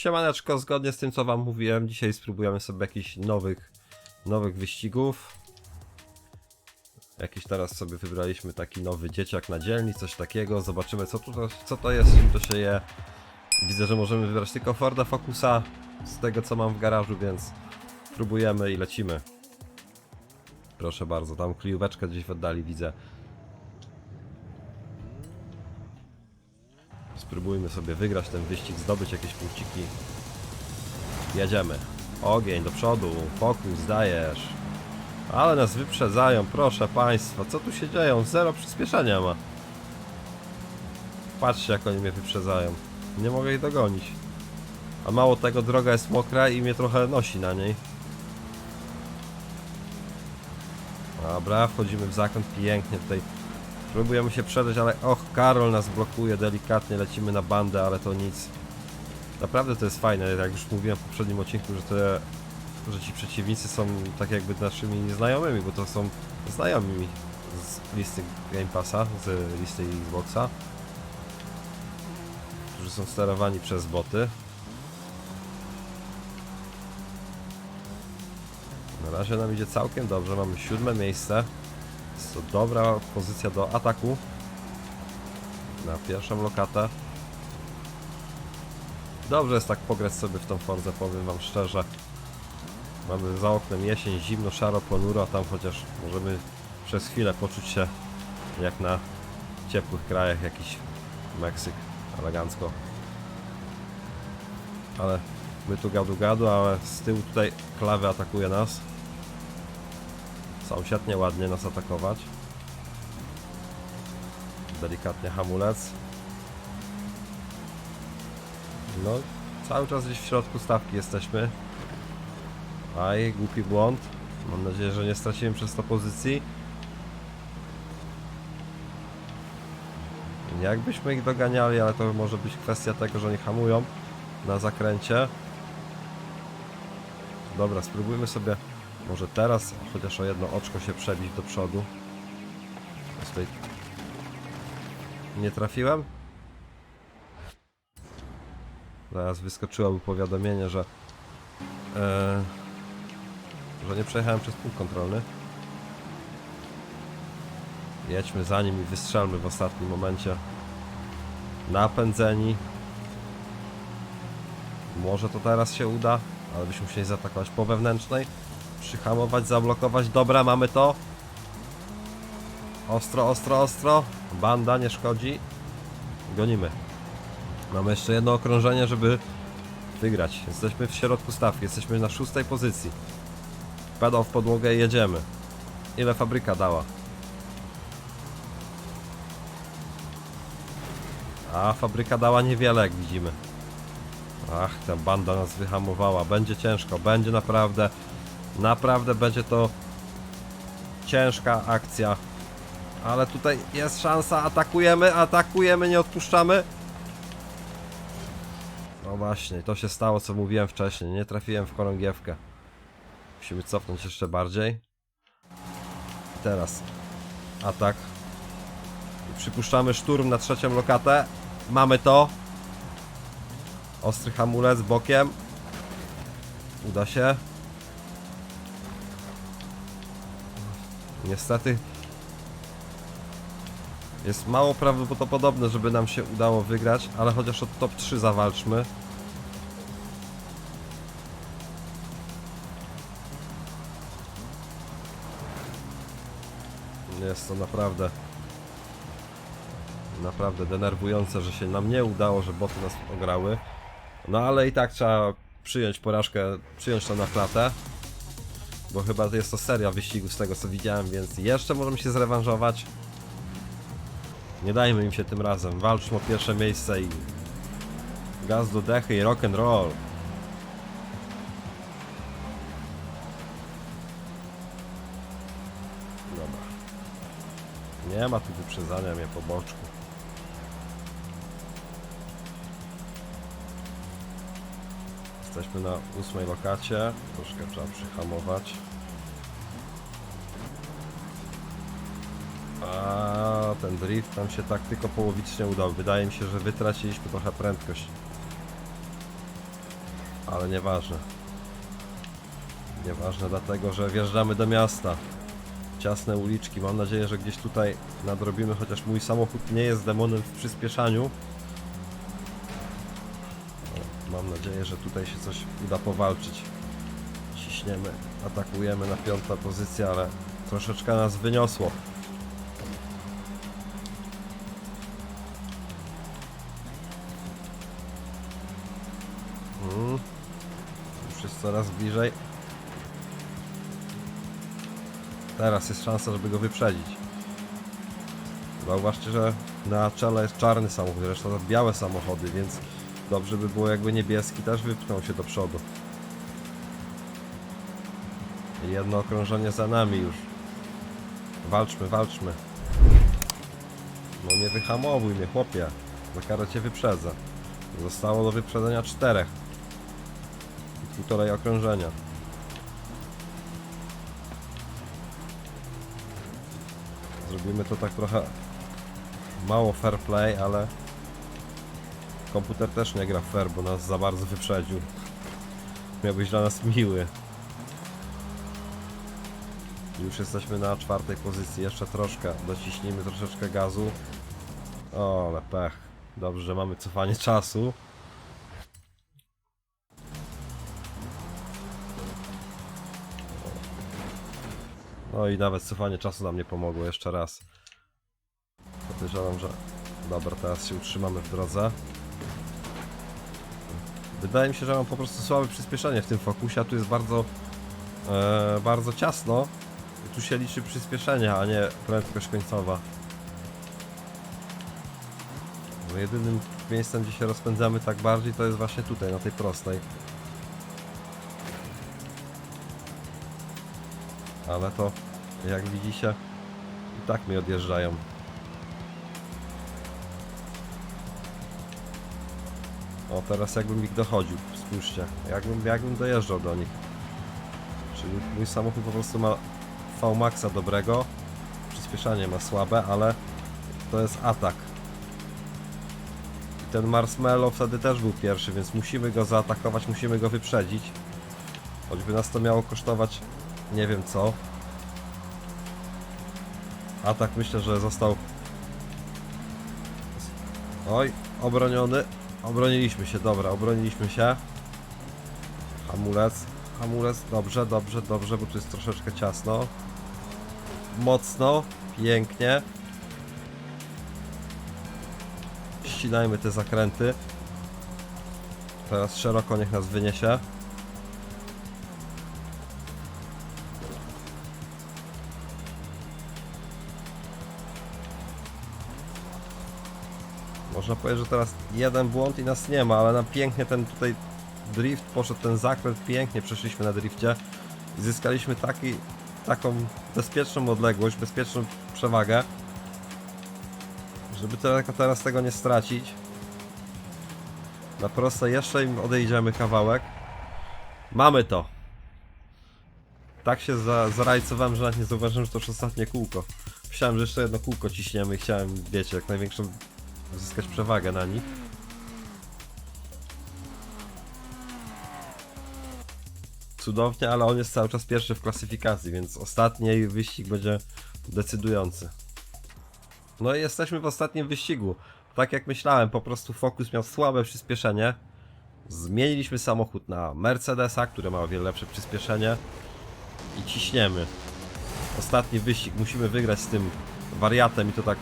Siemaneczko, zgodnie z tym co wam mówiłem, dzisiaj spróbujemy sobie jakichś nowych, nowych wyścigów. Jakiś teraz sobie wybraliśmy taki nowy dzieciak na dzielni, coś takiego. Zobaczymy co, tu, co to jest, czym to się je. Widzę, że możemy wybrać tylko Forda Focusa z tego co mam w garażu, więc próbujemy i lecimy. Proszę bardzo, tam kryjóweczkę gdzieś w oddali widzę. Spróbujmy sobie wygrać ten wyścig, zdobyć jakieś punkciki. Jedziemy. Ogień do przodu, fokus, dajesz. Ale nas wyprzedzają, proszę państwa. Co tu się dzieje? Zero przyspieszenia ma. Patrzcie jak oni mnie wyprzedzają. Nie mogę ich dogonić. A mało tego, droga jest mokra i mnie trochę nosi na niej. Dobra, wchodzimy w zakąt pięknie tutaj. Próbujemy się przedać, ale och, Karol nas blokuje delikatnie, lecimy na bandę, ale to nic. Naprawdę to jest fajne, jak już mówiłem w poprzednim odcinku, że te, że ci przeciwnicy są tak jakby naszymi znajomymi, bo to są znajomi z listy Game Passa, z listy Xboxa, którzy są sterowani przez boty. Na razie nam idzie całkiem dobrze, mamy siódme miejsce. Jest to dobra pozycja do ataku. Na pierwszą lokatę. Dobrze jest tak pograć sobie w tą Forzę, powiem wam szczerze. Mamy za oknem jesień, zimno, szaro, ponuro, a tam chociaż możemy przez chwilę poczuć się jak na ciepłych krajach, jakiś Meksyk, elegancko. Ale my tu gadu gadu, ale z tyłu tutaj klawy atakuje nas. Sąsiad nieładnie nas atakować. Delikatnie hamulec. No, cały czas gdzieś w środku stawki jesteśmy. Aj, głupi błąd. Mam nadzieję, że nie straciłem przez to pozycji. Jakbyśmy ich doganiali, ale to może być kwestia tego, że oni hamują na zakręcie. Dobra, spróbujmy sobie może teraz chociaż o jedno oczko się przebić do przodu. Tej... Nie trafiłem? Zaraz wyskoczyłoby powiadomienie, że e, że nie przejechałem przez punkt kontrolny. Jedźmy za nim i wystrzelmy w ostatnim momencie. Napędzeni. Może to teraz się uda, ale byśmy musieli zaatakować po wewnętrznej. Przyhamować, zablokować. Dobra, mamy to. Ostro, ostro, ostro. Banda nie szkodzi. Gonimy. Mamy jeszcze jedno okrążenie, żeby wygrać. Jesteśmy w środku stawki, jesteśmy na szóstej pozycji. Pedał w podłogę i jedziemy. Ile fabryka dała? A fabryka dała niewiele, jak widzimy. Ach, ta banda nas wyhamowała. Będzie ciężko, będzie naprawdę, naprawdę będzie to ciężka akcja. Ale tutaj jest szansa, atakujemy, atakujemy, nie odpuszczamy. No właśnie, to się stało, co mówiłem wcześniej. Nie trafiłem w chorągiewkę. Musimy cofnąć jeszcze bardziej. I teraz atak. I przypuszczamy szturm na trzecią lokatę. Mamy to. Ostry hamulec bokiem. Uda się. Niestety jest mało prawdopodobne, żeby nam się udało wygrać, ale chociaż od top 3 zawalczmy. Jest to naprawdę naprawdę denerwujące, że się nam nie udało, że boty nas ograły. No ale i tak trzeba przyjąć porażkę, przyjąć to na klatę. Bo chyba jest to seria wyścigów z tego co widziałem, więc jeszcze możemy się zrewanżować. Nie dajmy im się tym razem. Walczmy o pierwsze miejsce i gaz do dechy i rock and roll. Dobra. Nie ma tu wyprzedzania mnie po boczku. Jesteśmy na ósmej lokacie. Troszkę trzeba przyhamować. A ten drift nam się tak tylko połowicznie udał. Wydaje mi się, że wytraciliśmy trochę prędkość. Ale nieważne. Nieważne dlatego, że wjeżdżamy do miasta. Ciasne uliczki. Mam nadzieję, że gdzieś tutaj nadrobimy, chociaż mój samochód nie jest demonem w przyspieszaniu. Mam nadzieję, że tutaj się coś uda powalczyć. Ciśniemy, atakujemy na piątą pozycję, ale troszeczkę nas wyniosło. Mm. Już jest coraz bliżej. Teraz jest szansa, żeby go wyprzedzić. Zauważcie, że na czele jest czarny samochód, reszta to białe samochody, więc dobrze by było jakby niebieski też wypchnął się do przodu. Jedno okrążenie za nami już. Walczmy, walczmy. No nie wyhamowuj mnie, chłopie. Za karę cię wyprzedzę. Zostało do wyprzedzenia czterech. I półtorej okrążenia. Zrobimy to tak trochę mało fair play, ale komputer też nie gra fair, bo nas za bardzo wyprzedził. Miał być dla nas miły. Już jesteśmy na czwartej pozycji, jeszcze troszkę, dociśnijmy troszeczkę gazu. O, ale pech. Dobrze, że mamy cofanie czasu. No i nawet cofanie czasu nam nie pomogło, jeszcze raz. Podejrzewam, że... Dobra, teraz się utrzymamy w drodze. Wydaje mi się, że mam po prostu słabe przyspieszenie w tym fokusie, a tu jest bardzo... E, bardzo ciasno. Tu się liczy przyspieszenie, a nie prędkość końcowa. No jedynym miejscem, gdzie się rozpędzamy tak bardziej, to jest właśnie tutaj, na tej prostej. Ale to, jak widzicie, i tak mi odjeżdżają. O, teraz jakbym ich dochodził, spójrzcie. Jakbym, jakbym dojeżdżał do nich. Czyli mój samochód po prostu ma V-Maxa dobrego. Przyspieszanie ma słabe, ale to jest atak. I ten Marshmallow wtedy też był pierwszy, więc musimy go zaatakować, musimy go wyprzedzić. Choćby nas to miało kosztować nie wiem co. Atak myślę, że został... Oj, obroniony. Obroniliśmy się, dobra, obroniliśmy się. Hamulec, hamulec, dobrze, dobrze, dobrze, bo tu jest troszeczkę ciasno. Mocno, pięknie. Ścinajmy te zakręty. Teraz szeroko niech nas wyniesie. Można powiedzieć, że teraz jeden błąd i nas nie ma, ale nam pięknie ten tutaj drift poszedł, ten zakręt pięknie przeszliśmy na drifcie i zyskaliśmy taki, taką bezpieczną odległość, bezpieczną przewagę, żeby teraz tego nie stracić. Na proste jeszcze im odejdziemy kawałek. Mamy to. Tak się za, zarajcowałem, że nawet nie zauważyłem, że to już ostatnie kółko. Myślałem, że jeszcze jedno kółko ciśniemy i chciałem, wiecie, jak największą uzyskać przewagę na nich. Cudownie, ale on jest cały czas pierwszy w klasyfikacji, więc ostatni wyścig będzie decydujący. No i jesteśmy w ostatnim wyścigu. Tak jak myślałem, po prostu Focus miał słabe przyspieszenie. Zmieniliśmy samochód na Mercedesa, który ma o wiele lepsze przyspieszenie. I ciśniemy. Ostatni wyścig musimy wygrać z tym wariatem i to tak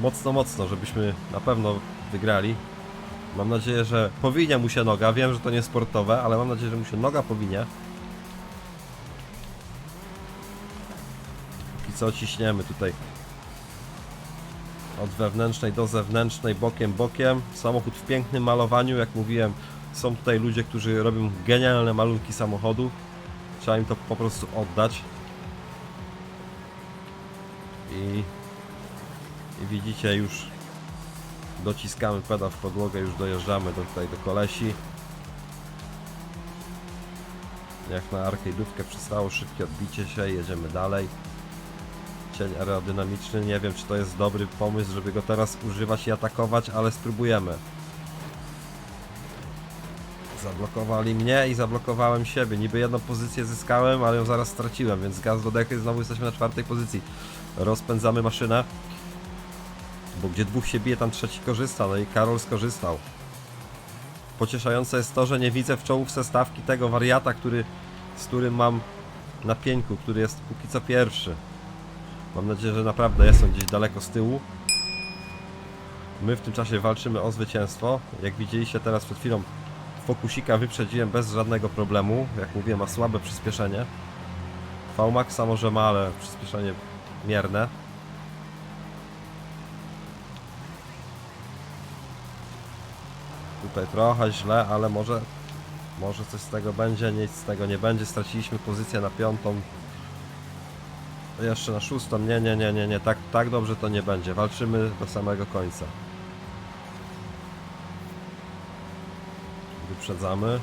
mocno, mocno, żebyśmy na pewno wygrali. Mam nadzieję, że powinie mu się noga. Wiem, że to nie sportowe, ale mam nadzieję, że mu się noga powinie. I co ciśniemy tutaj od wewnętrznej do zewnętrznej, bokiem, bokiem. Samochód w pięknym malowaniu, jak mówiłem, są tutaj ludzie, którzy robią genialne malunki samochodów. Trzeba im to po prostu oddać. I, i widzicie już dociskamy pedał w podłogę, już dojeżdżamy do, tutaj do kolesi. Jak na arcade'ówkę przystało szybkie odbicie się, jedziemy dalej. Cień aerodynamiczny, nie wiem czy to jest dobry pomysł, żeby go teraz używać i atakować, ale spróbujemy. Zablokowali mnie i zablokowałem siebie. Niby jedną pozycję zyskałem, ale ją zaraz straciłem, więc gaz do dechy, znowu jesteśmy na czwartej pozycji. Rozpędzamy maszynę. Bo gdzie dwóch się bije, tam trzeci korzysta, no i Karol skorzystał. Pocieszające jest to, że nie widzę w czołówce stawki tego wariata, który, z którym mam na pieńku, który jest póki co pierwszy. Mam nadzieję, że naprawdę jest on gdzieś daleko z tyłu. My w tym czasie walczymy o zwycięstwo. Jak widzieliście teraz przed chwilą Fokusika wyprzedziłem bez żadnego problemu. Jak mówiłem, ma słabe przyspieszenie. VMAXa może ma, ale przyspieszenie mierne. Tutaj trochę źle, ale może, może coś z tego będzie, nic z tego nie będzie. Straciliśmy pozycję na piątą. Jeszcze na szóstą. Nie, nie, nie, nie, nie. Tak, tak dobrze to nie będzie. Walczymy do samego końca. Wyprzedzamy.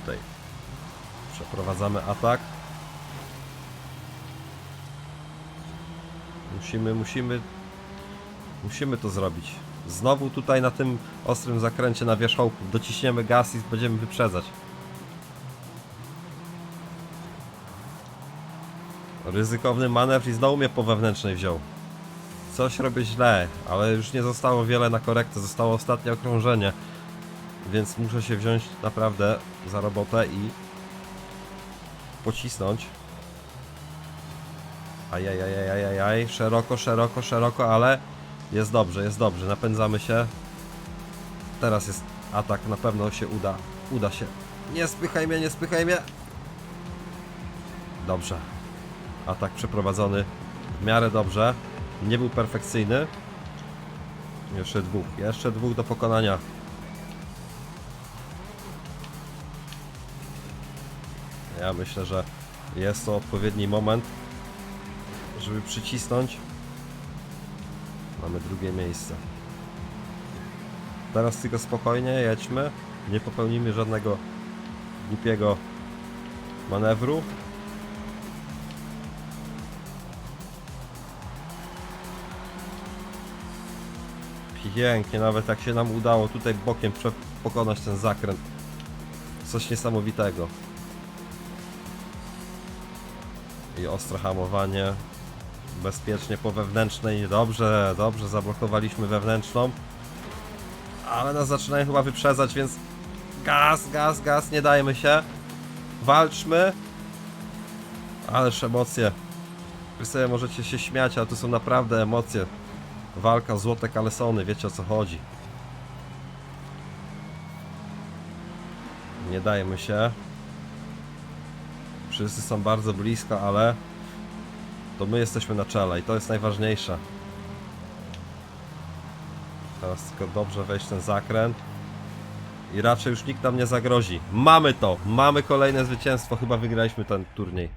Tutaj przeprowadzamy atak. Musimy, musimy, musimy to zrobić. Znowu tutaj na tym ostrym zakręcie na wierzchołku dociśniemy gaz i będziemy wyprzedzać. Ryzykowny manewr i znowu mnie po wewnętrznej wziął. Coś robię źle, ale już nie zostało wiele na korektę, zostało ostatnie okrążenie. Więc muszę się wziąć naprawdę za robotę i pocisnąć. Ajajajajajaj, szeroko, szeroko, szeroko, ale jest dobrze, jest dobrze, napędzamy się. Teraz jest atak, na pewno się uda, uda się. Nie spychaj mnie, nie spychaj mnie. Dobrze. Atak przeprowadzony w miarę dobrze. Nie był perfekcyjny. Jeszcze dwóch, jeszcze dwóch do pokonania. Ja myślę, że jest to odpowiedni moment, żeby przycisnąć. Mamy drugie miejsce. Teraz tylko spokojnie jedźmy. Nie popełnimy żadnego głupiego manewru. Pięknie, nawet jak się nam udało tutaj bokiem pokonać ten zakręt. Coś niesamowitego. I ostre hamowanie. Bezpiecznie po wewnętrznej. Dobrze, dobrze, zablokowaliśmy wewnętrzną. Ale nas zaczynają chyba wyprzedzać, więc gaz, gaz, gaz, nie dajmy się. Walczmy. Ależ emocje. Wy sobie możecie się śmiać, ale to są naprawdę emocje. Walka złote kalesony, wiecie o co chodzi. Nie dajmy się. Wszyscy są bardzo blisko, ale to my jesteśmy na czele i to jest najważniejsze. Teraz tylko dobrze wejść w ten zakręt. I raczej już nikt nam nie zagrozi. Mamy to! Mamy kolejne zwycięstwo. Chyba wygraliśmy ten turniej.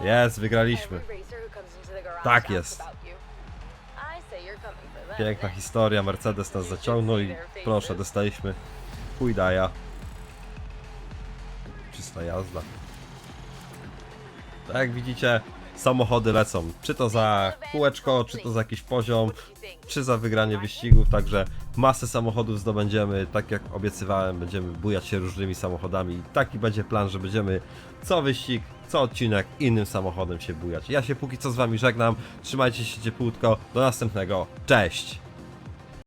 Jest, wygraliśmy. Tak jest. Piękna historia, Mercedes nas zaciągnął i proszę, dostaliśmy chuj daja. Czysta jazda. Tak jak widzicie, samochody lecą. Czy to za kółeczko, czy to za jakiś poziom, czy za wygranie wyścigów, także masę samochodów zdobędziemy, tak jak obiecywałem, będziemy bujać się różnymi samochodami i taki będzie plan, że będziemy co wyścig, co odcinek innym samochodem się bujać. Ja się póki co z wami żegnam, trzymajcie się ciepłutko, do następnego, cześć!